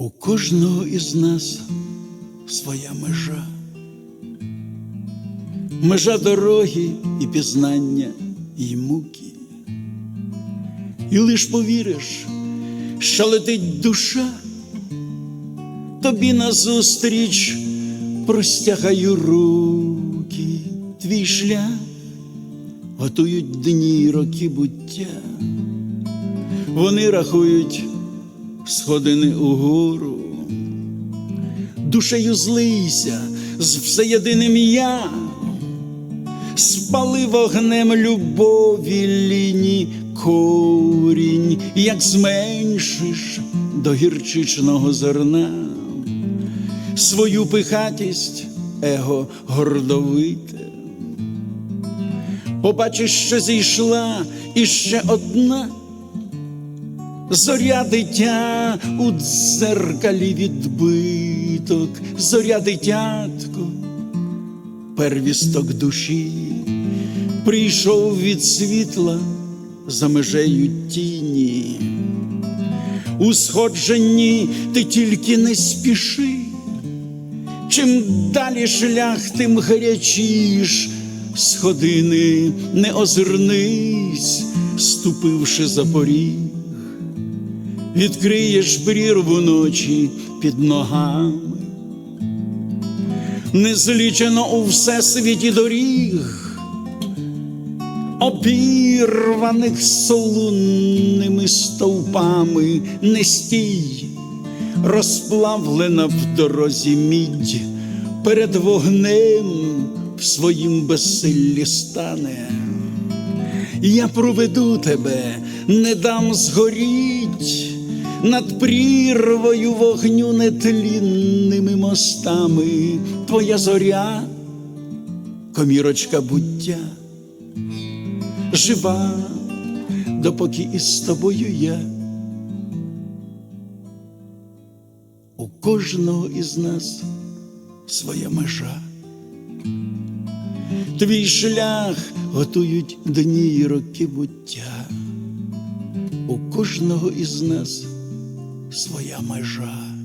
У кожного із нас своя межа, межа дороги і пізнання і муки. І лиш повіриш, що летить душа, тобі назустріч простягаю руки, твій шлях готують дні й роки буття. Вони рахують сходини угору. Душею злийся з всеєдиним я, спали вогнем любові ліні корінь, як зменшиш до гірчичного зерна свою пихатість, его гордовите. Побачиш, що зійшла іще одна зоря дитя у дзеркалі відбиток, зоря дитятко, первісток душі, прийшов від світла за межею тіні. У сходженні ти тільки не спіши, чим далі шлях, тим гарячіш, сходини не озирнись, ступивши за поріг відкриєш прірву ночі під ногами, незлічено у всесвіті доріг, обірваних солунними стовпами, не стій, розплавлена в дорозі мідь, перед вогнем в своїм безсиллі стане. Я проведу тебе, не дам згоріть над прірвою вогню нетлінними мостами, твоя зоря, комірочка буття, жива, допоки із тобою я. У кожного із нас своя межа. Твій шлях готують дні й роки буття. У кожного із нас своя межа.